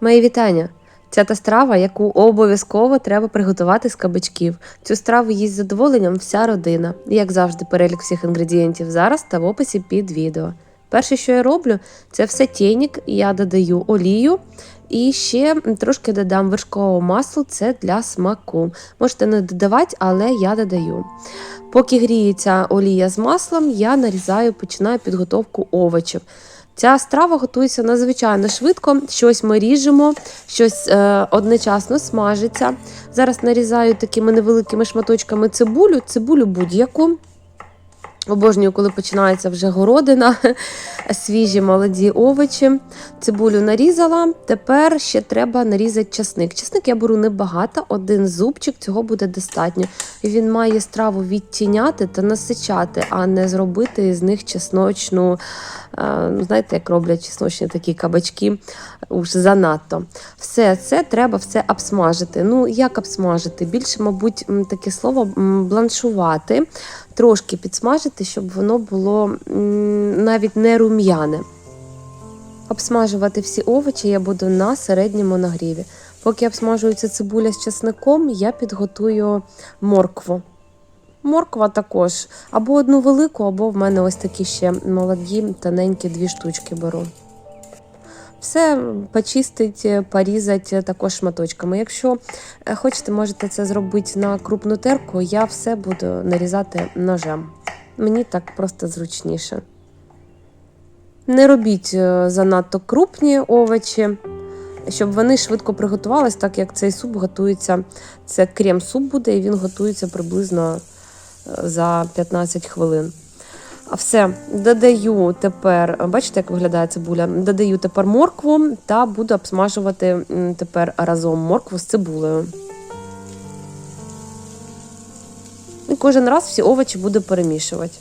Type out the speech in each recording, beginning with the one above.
Мої вітання! Це та страва, яку обов'язково треба приготувати з кабачків. Цю страву їсть з задоволенням вся родина. Як завжди, перелік всіх інгредієнтів зараз та в описі під відео. Перше, що я роблю, це все тєнік. Я додаю олію і ще трошки додам вершкового масла, це для смаку. Можете не додавати, але я додаю. Поки гріється олія з маслом, я нарізаю, починаю підготовку овочів. Ця страва готується надзвичайно швидко. Щось ми ріжемо, щось е, одночасно смажиться. Зараз нарізаю такими невеликими шматочками цибулю, цибулю будь-яку. Обожнюю, коли починається вже городина, свіжі молоді овочі. Цибулю нарізала. Тепер ще треба нарізати часник. Часник я беру небагато, один зубчик, цього буде достатньо. І Він має страву відтіняти та насичати, а не зробити з них чесночну. е, Знаєте, як роблять чесночні такі кабачки уж занадто. Все це треба все обсмажити. Ну, як обсмажити? Більше, мабуть, таке слово бланшувати трошки підсмажити, щоб воно було навіть не рум'яне. Обсмажувати всі овочі я буду на середньому нагріві. Поки обсмажується цибуля з чесником, я підготую моркву. Морква також або одну велику, або в мене ось такі ще молоді, тоненькі дві штучки беру. Все почистить, порізати також шматочками. Якщо е, хочете, можете це зробити на крупну терку, я все буду нарізати ножем. Мені так просто зручніше. Не робіть е, занадто крупні овочі, щоб вони швидко приготувались, так як цей суп готується. Це крем-суп буде, і він готується приблизно е, за 15 хвилин. А все, додаю тепер, бачите, як виглядає цибуля? Додаю тепер моркву та буду обсмажувати тепер разом моркву з цибулею. І кожен раз всі овочі буду перемішувати.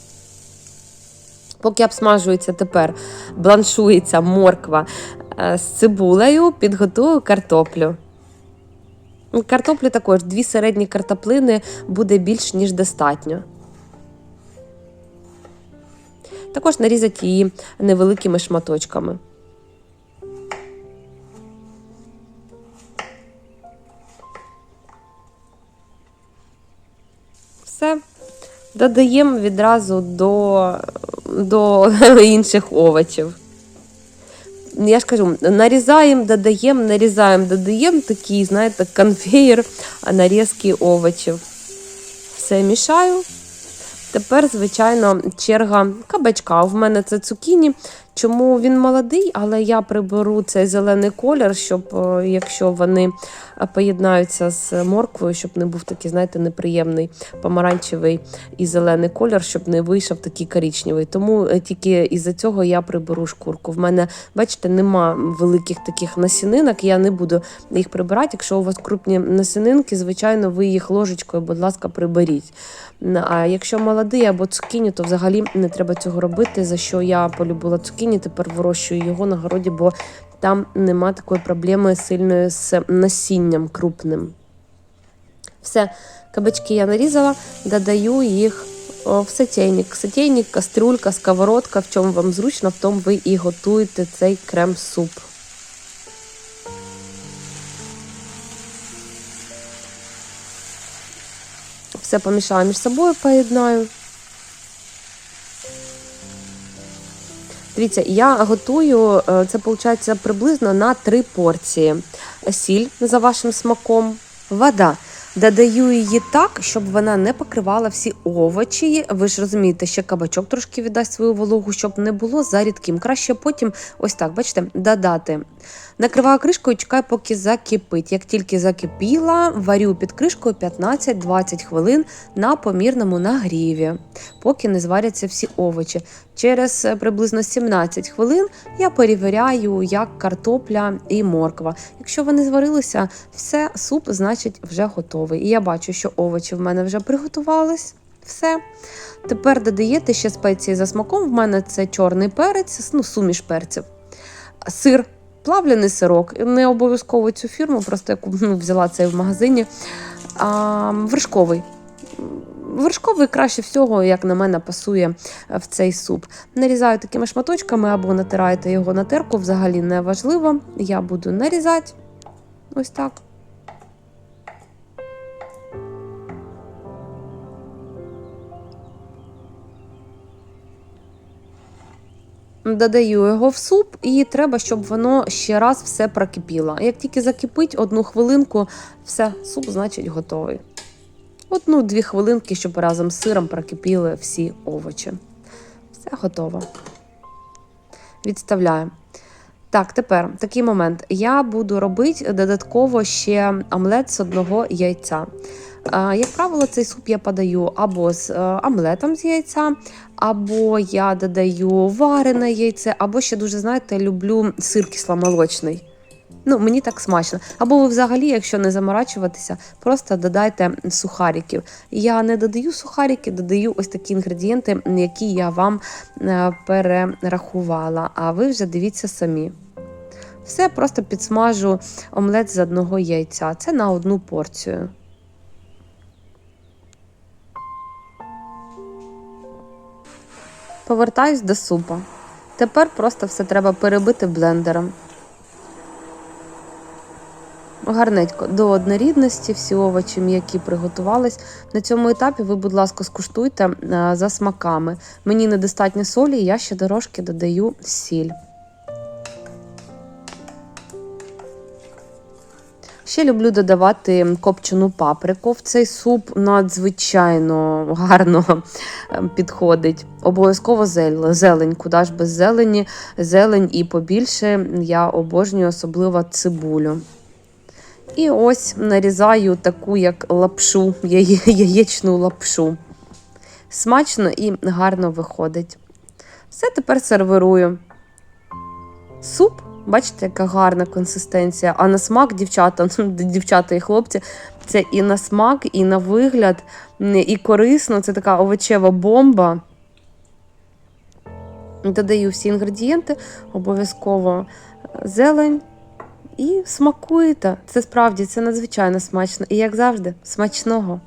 Поки обсмажується тепер, бланшується морква е, з цибулею, підготую картоплю. Картоплю також дві середні картоплини буде більш ніж достатньо. Також нарізати її невеликими шматочками. Все. Додаємо відразу до, до інших овочів. Я ж кажу, нарізаємо, додаємо, нарізаємо, додаємо такий, знаєте, конвейер нарізки овочів. Все мішаю. Тепер, звичайно, черга кабачка. У мене це цукіні. Чому він молодий, але я приберу цей зелений колір, щоб е, якщо вони е, поєднаються з морквою, щоб не був такий, знаєте, неприємний помаранчевий і зелений колір, щоб не вийшов такий коричневий. Тому е, тільки із-за цього я приберу шкурку. В мене, бачите, нема великих таких насінинок, я не буду їх прибирати. Якщо у вас крупні насінинки, звичайно, ви їх ложечкою, будь ласка, приберіть. А якщо молодий або цукіні, то взагалі не треба цього робити. За що я полюбила цукіні, тепер вирощую його на городі, бо там нема такої проблеми сильної з насінням крупним. Все, кабачки я нарізала, додаю їх в сотейник. Сотейник, кастрюлька, сковородка, в чому вам зручно, в тому ви і готуєте цей крем-суп. Все помішаю між собою, поєднаю. Дивіться, я готую, е, це виходить приблизно на три порції. Сіль за вашим смаком, вода. Додаю її так, щоб вона не покривала всі овочі. Ви ж розумієте, ще кабачок трошки віддасть свою вологу, щоб не було за рідким. Краще потім, ось так, бачите, додати. Накриваю кришкою, чекаю, поки закипить. Як тільки закипіла, варю під кришкою 15-20 хвилин на помірному нагріві, поки не зваряться всі овочі. Через е, приблизно 17 хвилин я перевіряю, як картопля і морква. Якщо вони зварилися, все, суп, значить, вже готовий. І я бачу, що овочі в мене вже приготувались. Все. Тепер додаєте ще спеції за смаком. В мене це чорний перець, ну, суміш перців, сир, плавлений сирок. Не обов'язково цю фірму, просто яку ну, взяла цей в магазині. А, вершковий. Вершковий краще всього, як на мене, пасує е, в цей суп. Нарізаю такими шматочками або натираєте його на терку, взагалі не важливо. Я буду нарізати ось так. Додаю його в суп, і треба, щоб воно ще раз все прокипіло. Як тільки закипить одну хвилинку, все, суп, значить, готовий. Одну-дві хвилинки, щоб разом з сиром прокипіли всі овочі. Все готово. Відставляю. Так, тепер такий момент. Я буду робити додатково ще омлет з одного яйця. Як правило, цей суп я подаю або з е, омлетом з яйця, або я додаю варене яйце, або ще дуже, знаєте, люблю сир кисломолочний. Ну, мені так смачно. Або ви взагалі, якщо не заморачуватися, просто додайте сухариків. Я не додаю сухарики, додаю ось такі інгредієнти, які я вам е, перерахувала. А ви вже дивіться самі. Все просто підсмажу омлет з одного яйця. Це на одну порцію. Повертаюсь до супа. Тепер просто все треба перебити блендером. Гарненько до однорідності, всі овочі м'які приготувались. На цьому етапі ви, будь ласка, скуштуйте е, за смаками. Мені недостатньо солі, я ще дорожки додаю сіль. Ще люблю додавати копчену паприку. В цей суп надзвичайно гарно е, підходить. Обов'язково зелень, зелень, куди ж без зелені, зелень і побільше. Я обожнюю особливо цибулю. І ось нарізаю таку, як лапшу, яєчну лапшу. Смачно і гарно виходить. Все тепер сервірую. Суп, бачите, яка гарна консистенція. А на смак, дівчата, ну, дівчата і хлопці, це і на смак, і на вигляд, і корисно. Це така овочева бомба. Додаю всі інгредієнти, обов'язково зелень. І смакуєте. Це справді це надзвичайно смачно. І як завжди, смачного.